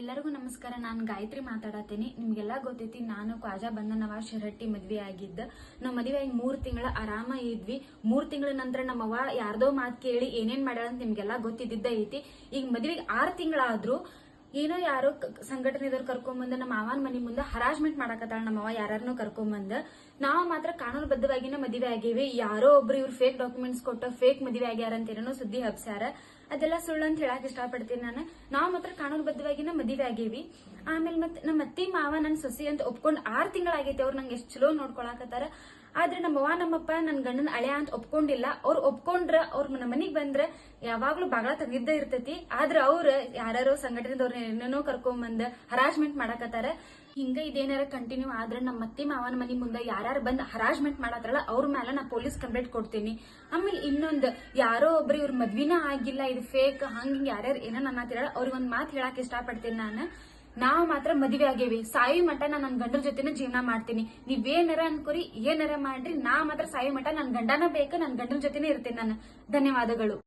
ಎಲ್ಲರಿಗೂ ನಮಸ್ಕಾರ. ನಾನು ಗಾಯತ್ರಿ ಮಾತಾಡತ್ತೀನಿ. ನಿಮ್ಗೆಲ್ಲ ಗೊತ್ತೈತಿ, ನಾನು ಖ್ವಾಜಾ ಬಂದನವ ಶರಟ್ಟಿ ಮದ್ವೆ ಆಗಿದ್ದ. ನಾವು ಮದುವೆ ಆಗಿ ಮೂರ್ ತಿಂಗಳ ಆರಾಮ ಇದ್ವಿ. ಮೂರ್ ತಿಂಗಳ ನಂತರ ನಮ್ಮವ್ವ ಯಾರ್ದೋ ಮಾತು ಕೇಳಿ ಏನೇನ್ ಮಾಡ್ಯಾಳ ಅಂತ ನಿಮ್ಗೆಲ್ಲ ಗೊತ್ತಿದ್ದ ಐತಿ. ಈಗ ಮದ್ವೆಗೆ ಆರ್ ತಿಂಗಳಾದ್ರೂ ಏನೋ ಯಾರೋ ಸಂಘಟನೆ ಸಂಘಟನೆದವ್ರು ಕರ್ಕೊಂಬಂದ ನಮ್ಮ ಮಾವನ ಮನಿ ಮುಂದೆ ಹರಾಜ್ಮೆಂಟ್ ಮಾಡಕತ್ತಾಳ ನಮ್ಮವ್ವ ಯಾರನ್ನೂ ಕರ್ಕೊಂಬಂದ. ನಾವು ಮಾತ್ರ ಕಾನೂನುಬದ್ಧವಾಗಿನ ಮದುವೆ ಆಗೇವಿ. ಯಾರೋ ಒಬ್ರು ಇವ್ರು ಫೇಕ್ ಡಾಕ್ಯುಮೆಂಟ್ಸ್ ಕೊಟ್ಟು ಫೇಕ್ ಮದುವೆ ಆಗ್ಯಾರ ಅಂತ ಏನೋ ಸುದ್ದಿ ಹಬ್ಸ್ಯಾರ. ಅದೆಲ್ಲ ಸುಳ್ಳು ಅಂತ ಹೇಳಕ್ ಇಷ್ಟಪಡ್ತೀನಿ ನಾನು. ನಾವು ಮಾತ್ರ ಕಾನೂನುಬದ್ಧವಾಗಿನ ಮದುವೆ ಆಗೇವಿ. ಆಮೇಲೆ ಮತ್ತೆ ನಮ್ಮ ಅತ್ತಿ ಮಾವ ನನ್ನ ಸೊಸಿ ಅಂತ ಒಪ್ಕೊಂಡ್ ಆರು ತಿಂಗಳಾಗೈತಿ ಅವ್ರು ನಂಗೆ ಎಷ್ಟು ಚಲೋ ನೋಡ್ಕೊಳಕತ್ತಾರ. ಆದ್ರೆ ನಮ್ಮ ಅವ್ವ ನಮ್ಮಪ್ಪ ನನ್ನ ಗಂಡನ ಅಳೆ ಅಂತ ಒಪ್ಕೊಂಡಿಲ್ಲ. ಅವ್ರು ಒಪ್ಕೊಂಡ್ರ, ಅವ್ರ ನಮ್ಮ ಮನಿಗ್ ಬಂದ್ರ ಯಾವಾಗ್ಲೂ ಬಾಗಳ ತೆಗಿದ್ದ ಇರ್ತೈತಿ. ಆದ್ರ ಅವ್ರ ಯಾರ್ಯಾರೋ ಸಂಘಟನೆದವ್ರ ಏನೇನೋ ಕರ್ಕೊಂಬಂದ್ ಹರಾಜ್ಮೆಂಟ್ ಮಾಡಾಕತ್ತಾರ. ಹಿಂಗ ಇದೇನಾರ ಕಂಟಿನ್ಯೂ ಆದ್ರೆ ನಮ್ಮ ಅತ್ತಿ ಮಾವನ ಮನಿ ಮುಂದೆ ಯಾರ್ಯಾರು ಬಂದ್ ಹರಾಜ್ಮೆಂಟ್ ಮಾಡತ್ತಾರಲ್ಲ ಅವ್ರ ಮೇಲೆ ನಾ ಪೊಲೀಸ್ ಕಂಪ್ಲೇಂಟ್ ಕೊಡ್ತೀನಿ. ಆಮೇಲೆ ಇನ್ನೊಂದ್ ಯಾರೋ ಒಬ್ರು ಇವ್ರ ಮದ್ವಿನ ಆಗಿಲ್ಲ, ಇದು ಫೇಕ್ ಹಂಗ ಹಿಂಗ ಯಾರ್ಯಾರು ಏನೋ ನನ್ನ ಅವ್ರಿಗೆ ಒಂದ್ ಮಾತು ಹೇಳಕ್ ಇಷ್ಟಪಡ್ತೀನಿ ನಾನು. ನಾವು ಮಾತ್ರ ಮದುವೆ ಆಗೇವಿ ಸಾಯಿ ಮಠ ನಾನು ನನ್ನ ಗಂಡನ ಜೊತೆನೇ ಜೀವನ ಮಾಡ್ತೀನಿ. ನೀವೇನಾರ ಅನ್ಕೋರಿ, ಏನಾರ ಮಾಡ್ರಿ, ನಾ ಮಾತ್ರ ಸಾಯಿ ಮಠ ನನ್ನ ಗಂಡನ ಬೇಕು ನನ್ನ ಗಂಡನ ಜೊತೆನೇ ಇರ್ತೀನಿ ನಾನು. ಧನ್ಯವಾದಗಳು.